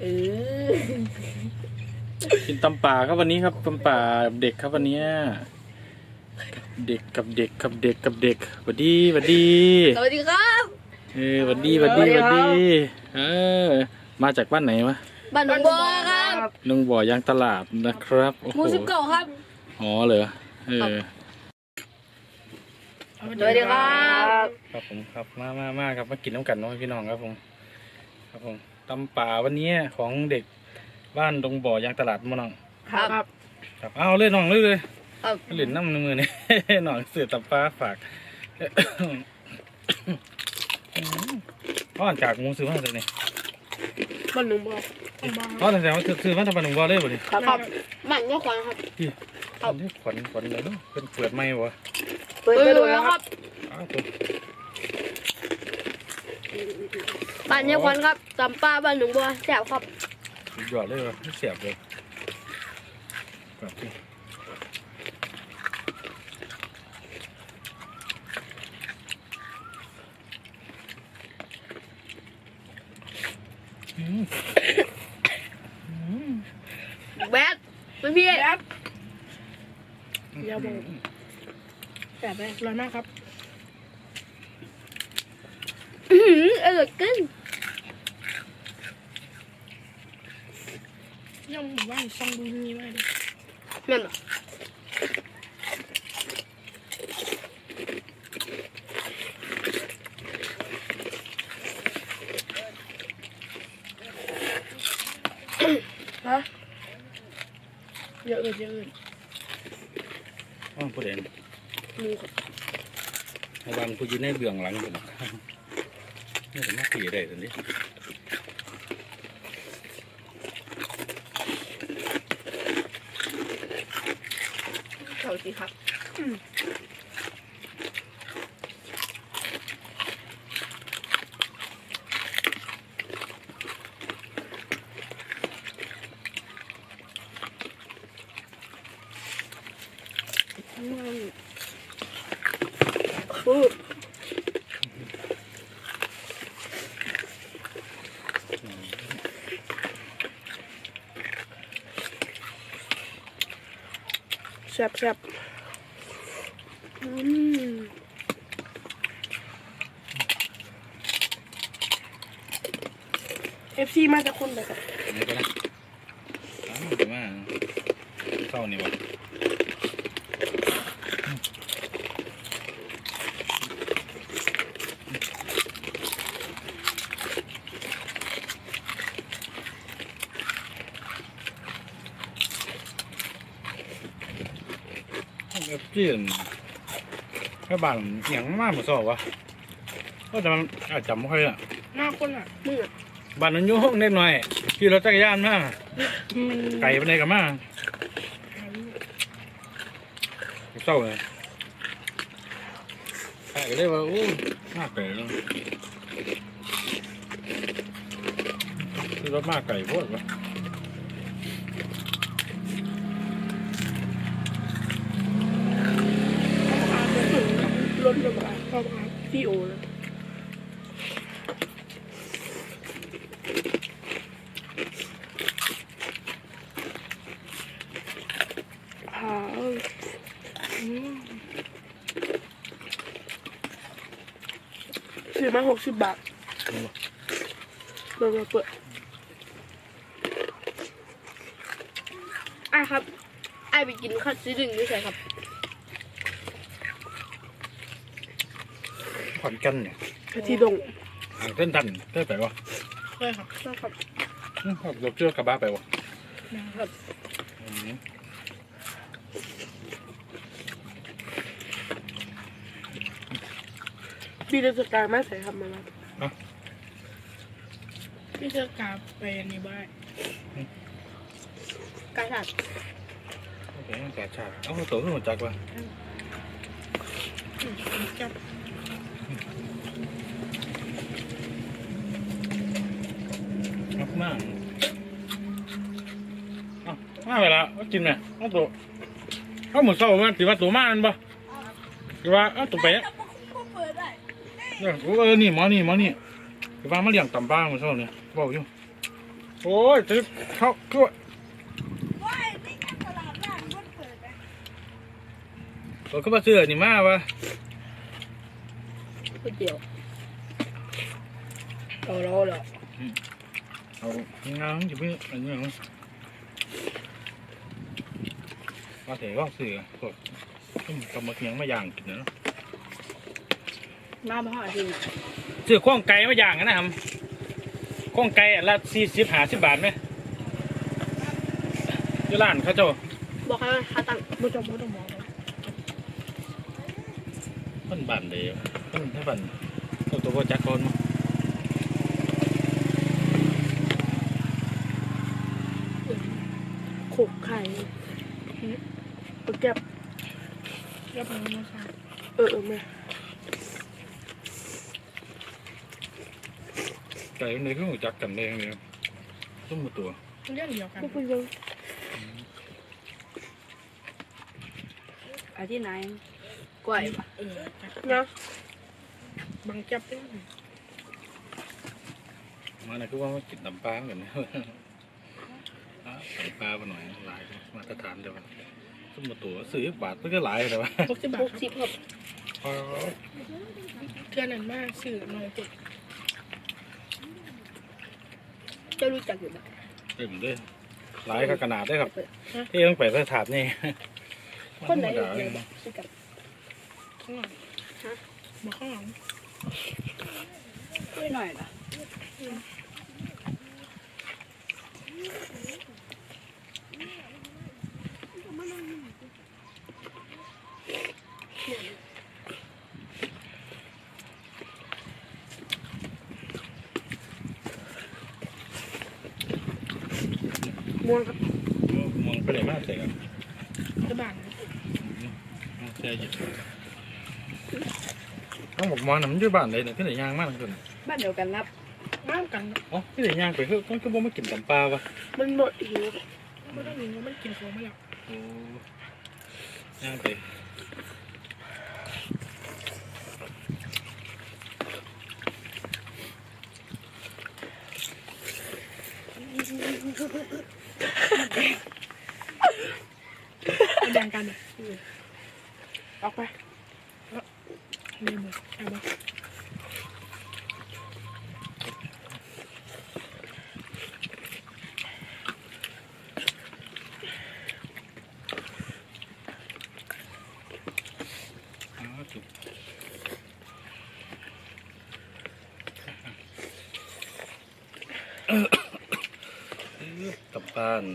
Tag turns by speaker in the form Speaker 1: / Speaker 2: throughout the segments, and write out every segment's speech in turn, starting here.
Speaker 1: เออ
Speaker 2: กินตำป่าครับวันนี้ครับตำป่ากับเด็กครับวันเนี้ยเด็กกับเด็กกับเด็กกับเด็กหวัดดีหวัดดี
Speaker 1: สวัสดีครับ
Speaker 2: เออหวัดดีหวัดดีห
Speaker 1: สวั
Speaker 2: วัด
Speaker 1: สดี
Speaker 2: ดี
Speaker 1: ครับ
Speaker 2: เออมาจากบ้านไหนวะ
Speaker 1: บ้านหนองบัวครับ
Speaker 2: นงบ่อยางตลาดนะครับโอ้
Speaker 1: ห
Speaker 2: โห
Speaker 1: มูสิบเก้าครับ
Speaker 2: อ๋อเหรอเออ
Speaker 1: สวัสดีครับ
Speaker 2: ครับผมครับ มามามาครับ มากินน้ำกันเน้องพี่น้องครับผม ครับผม ตำป่าวันนี้ของเด็กบ้านดงบ่อยางตลาดมาน้อง
Speaker 1: ครับ
Speaker 2: ครับเอาเลยน้องเลยเลย
Speaker 1: ครับ
Speaker 2: เหรียญน้ำหนึ่งมือนี่หน่อยเสือตำปลาฝาก พ่อนจากหมูซื้อมาจากไหน
Speaker 3: บ้านหนุ่มบอก
Speaker 2: พ่อแต่แต่ว่าซื้อมาทำปลาหนุ่มบอเลยบ่ดิ
Speaker 3: ครับครับบ้านก็ขวัญครับ
Speaker 2: พี่อันนี้ขวัญขวัญเลยเนาะเป็นเปิดไม้วะ
Speaker 3: เปิดไปดูแล้วครับ
Speaker 2: อ้าวตัว
Speaker 3: บ้านเนี่ยขวัญครับจำป้าบ้านหนุ่มบัวแซ่บครับ
Speaker 2: สุดยอดเลยวะเสียบเลยครับพี่อืม
Speaker 3: แบดเป็นพี่แบด
Speaker 4: อย่าบอกแต่ไปร้อนมากครับ
Speaker 3: อื้อหืออร่อยเกิน
Speaker 4: ยังหมู่บ้านช่องดูนี่มากเลย
Speaker 3: นั่นเหรอฮะ
Speaker 4: เยอะเกินเยอะเกิน
Speaker 2: อ้าวผู้เด่น
Speaker 3: หมูครับ
Speaker 2: ในบ้านผู้ยืนในเบื้องหลังผมนี่ผมมาขี่ได้ตอนนี้
Speaker 3: เขา สิครับอืมแซ่บแซ่บอืม เอฟซีมาจากคนเลยครับ
Speaker 2: อันนี้ก็นะอ้าวแต่ว่าเข้านี่วะเอฟซีนแค่บ้านอหย่างมากเหมือนสอบวะก็แต่มันอาจจำไม่ค่อยอะ
Speaker 4: หน้าคนอะ
Speaker 3: มึงอะ
Speaker 2: บ้านนั้นอยุ่งเล็กหน่อยขี่รถจักรยานมา
Speaker 4: อืม
Speaker 2: ไก่ไปไหนกันมาเศร้าเลยไก่ก็เลยว่าโอ้มากไก่เลยคือรถมากไก่โพดวะ
Speaker 4: รถระบาดเข้ามาพี่โอเลยหาอืมซื้ อมาหกสิบบาทเปิดเปิดอะครับ ไอไปกินข้าวซีดึงด้วยใช่ครับ
Speaker 2: ขอนกันเนี่ย
Speaker 4: กะทิดง
Speaker 2: เต้นทันเต้นไปวะ
Speaker 4: ใช่ครับใช่ครับ
Speaker 2: อื้อรถเชื่อกระบะไปวะ
Speaker 4: นะครับ
Speaker 2: อืม
Speaker 4: พี่ราชการมาใส่ทำมาแล้ว
Speaker 3: พี่เจอกาไปอันนี้บ้างกาถัด
Speaker 2: โอเคแต่ชาติเอาตัวขึ้นหัวจักรวะ
Speaker 4: จับ
Speaker 2: มากมากเอามาไปละเอากินไหมเอาตัวเอาหมดเศร้ามันถือว่าตัวมากมันปะถือว่าเอาตัวไปอะเออเออนี่หมอนี่หมอนี่ถือว่ามาเลี้ยงตำบ้าหมดเศร้าเนี่ยบอกอยู่โอ้ยตึกเข้าก็ผมก็มาซื้อนี่มาวะ
Speaker 1: ก๋วยเตี๋ยว
Speaker 4: เอาเราเหรอ
Speaker 2: เอางานอยู่ไม่อันนี้มั้งมาเถอะว่าซื้อกดกำมาเคียงมาย่างกินเนาะ
Speaker 4: น้ำห่อจริง
Speaker 2: ซื้อข้องไก่มาย่างกันนะครับข้องไก่อันละสี่สิบห้าสิบบาทไหมอยู่ร้านเขาเจ้า
Speaker 1: บอกให้หาตังค์
Speaker 4: ไม่ต้องไม่ต้องมอง
Speaker 2: เพิ่นบ้านเลยเพิ่นให้บ้านเจ้าตัวบ่จักคนมั้ง
Speaker 3: โขกไข่ปลาแก็บ
Speaker 4: เรียบร้อยนะคะ
Speaker 3: เออเออแม่
Speaker 2: ไก่มันเลยก็รู้จักกันได้ยังไงต้มมือตัว
Speaker 4: เรื่องเดียวกัน
Speaker 3: พวกคุณยัง
Speaker 1: อาที่ไหนกล้วยปะ
Speaker 4: เออ
Speaker 3: นะ
Speaker 4: บางแก๊บด้วย
Speaker 2: มาเนี่ยคือว่ามากินน้ำปลาเหมือนกันอะน้ำปลามาหน่อยหลายมาตรฐานเดียวกันต้มมือตัวซื้อบาทเพื่อหลายแต่ว่า
Speaker 4: หกสิบบา
Speaker 1: ห
Speaker 4: ท
Speaker 1: กสิบครับ
Speaker 2: พอ
Speaker 4: เทื่อนั้นมากสื่อหน่อยจุด
Speaker 1: เจ้ารู้จักอยู่ปะ
Speaker 2: เต็มเลยหลายขนาดได้ครับเอ้ยต้องไปสถานนี่
Speaker 1: คนไหน
Speaker 2: ธรรมดา
Speaker 1: เดี๋ยวบอกรู้จัก
Speaker 4: ข้างหลังมาข้างหลัง
Speaker 1: ช่วยหน่อยนะ
Speaker 3: ม่วงครับ
Speaker 2: มองไปไหนมากเลยครับ
Speaker 4: จะบาง
Speaker 2: เสียอยู่ต้องบอกมอนะมันอยู่บ้านเลยเนี่ยที่ไหนย่างมากเลย
Speaker 1: บ้านเดียวกันครับ
Speaker 4: น้ำกัน
Speaker 2: อ๋อที่ไหนย่างไปคือมันก็บ่มากินตำปลาวะ
Speaker 3: มันหมดหิว
Speaker 4: ไม่ต้องมีว่ามันกินของมาแล้ว
Speaker 2: โอ้ย่างไป
Speaker 4: แบ่งกัน
Speaker 3: ออกไป
Speaker 4: เรียนเลยเอามา
Speaker 2: อ๋อจุกเออ ตำปลาอัน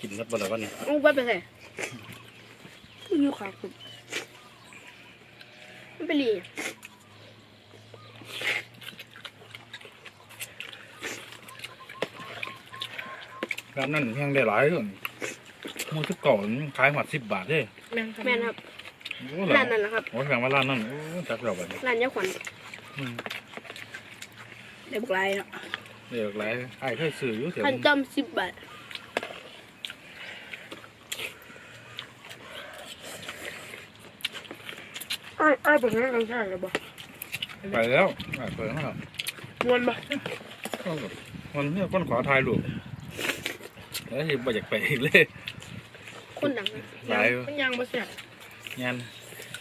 Speaker 2: กินนัดบ่ละวัน
Speaker 1: เอาไปไปใส่
Speaker 3: อยู่ขาคุณ
Speaker 1: ไม่ไปเรียน
Speaker 2: ร้านนั้นแห้งได้หลายเลยมูทุกเก่าขายหมัดสิบบาทเด้
Speaker 4: แบ่งกัน
Speaker 1: แม่นครับ
Speaker 2: โอ้
Speaker 1: ร้านนั้นนะครับ
Speaker 2: โอ้แข่งว่าร้านนั้นโอ้จักเราแบบนี้
Speaker 1: ร้านยาขวัญ
Speaker 2: อืม
Speaker 1: เดี๋ยวบอกไรเนาะ
Speaker 2: เดี๋ยวหลายไอ้เคยซื้ออยู่เสีย
Speaker 1: พันจำสิบบาท
Speaker 3: ไอ้ไอ้เป็นงานกันใช่หรือเปล่า
Speaker 2: ไปแล้วไปเปิดแล้ว
Speaker 3: มวนปะ
Speaker 2: ก็แบบมันเนี่ยคนขอถ่ายรูปแล้วที่บ่อยากไปอีกเลย
Speaker 1: คนดังนะ
Speaker 2: หลาย
Speaker 4: มันยังมาเสียบ
Speaker 2: งาน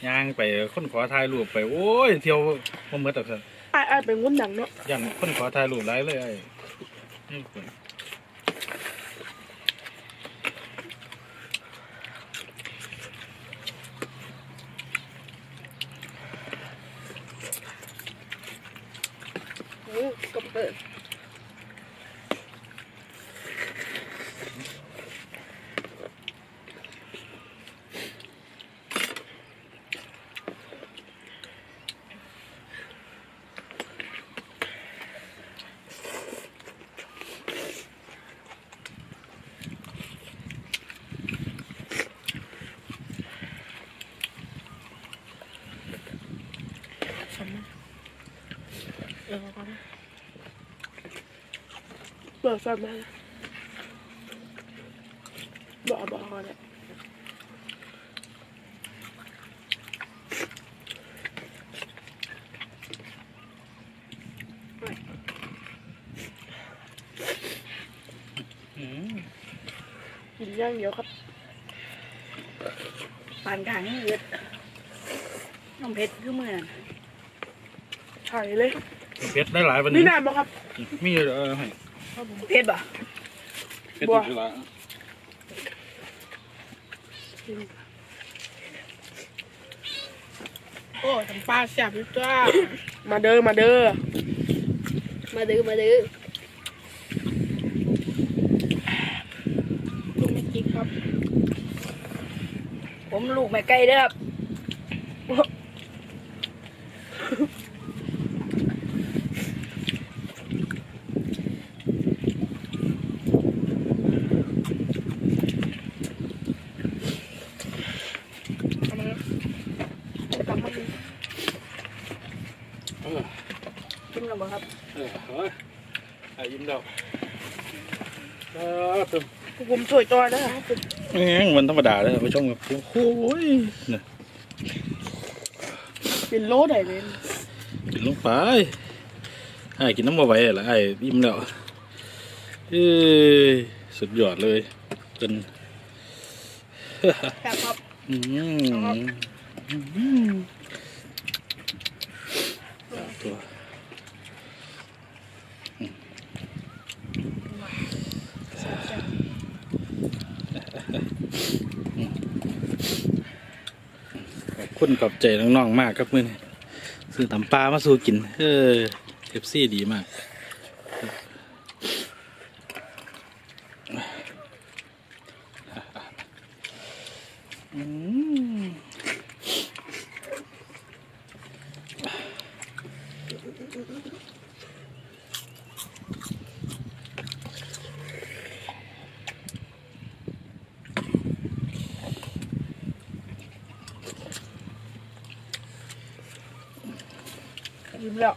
Speaker 2: ย่างไปคนขอถ่ายรูปไปโอ้ยเที่ยวมันเหมือนแต่
Speaker 3: ไอ้ไอ้เป็นคนดังเนาะ
Speaker 2: ยันคนขอถ่ายรูปหลายเลยไอ้ นี่คน
Speaker 1: โอ้กบเปิด
Speaker 4: สำนักเออเอาไป
Speaker 3: เบิกฟันมาบอกบอกเขาเนี่ย
Speaker 2: อืม
Speaker 3: กินอย่างเดียวครับ
Speaker 4: ปานกลางนี่เอือดน้องเพชรคือเมื่อน
Speaker 3: ไข่เลย
Speaker 2: เพชรได้หลายวัน
Speaker 3: นี่
Speaker 2: นี้
Speaker 3: นานบ่ครับ
Speaker 2: มีเออให้
Speaker 4: เพชรบ่
Speaker 2: เพชร
Speaker 3: บัว
Speaker 2: อีกละ
Speaker 3: โอ้ทำปลาแซ่บอยู่จ้ามาเด้อมาเด้อ
Speaker 1: มาดื้อมาดื้อ
Speaker 3: ลูกไม่จิกครับ
Speaker 4: ผมลูกแม่ไก่เด้อครับ
Speaker 3: เอามาจะทำให้ดู
Speaker 2: เออ
Speaker 4: กินแล้วบ่ครับ
Speaker 2: เออเฮ้ยอะยิ้มแล้วเออตึม
Speaker 3: ผมสวยตัวนะครับ
Speaker 2: แม่งวันธรรมดาเลยผู้ชมครับโอ้โหยเนี่ย
Speaker 3: เป็นโลได้เลย
Speaker 2: กินลงไปไอ้ายกินน้ำมาไหวละไอ้ายยิ้มแล้วเอ้ยสุดยอดเลยจน
Speaker 3: แซ่บครับ
Speaker 2: อืมอืมตัว คุณขอบใจน้องๆมากครับมื่อนี้ซื้อตำปลามาสู่กิน เออเอฟซี่ดีมากอืม Yeah.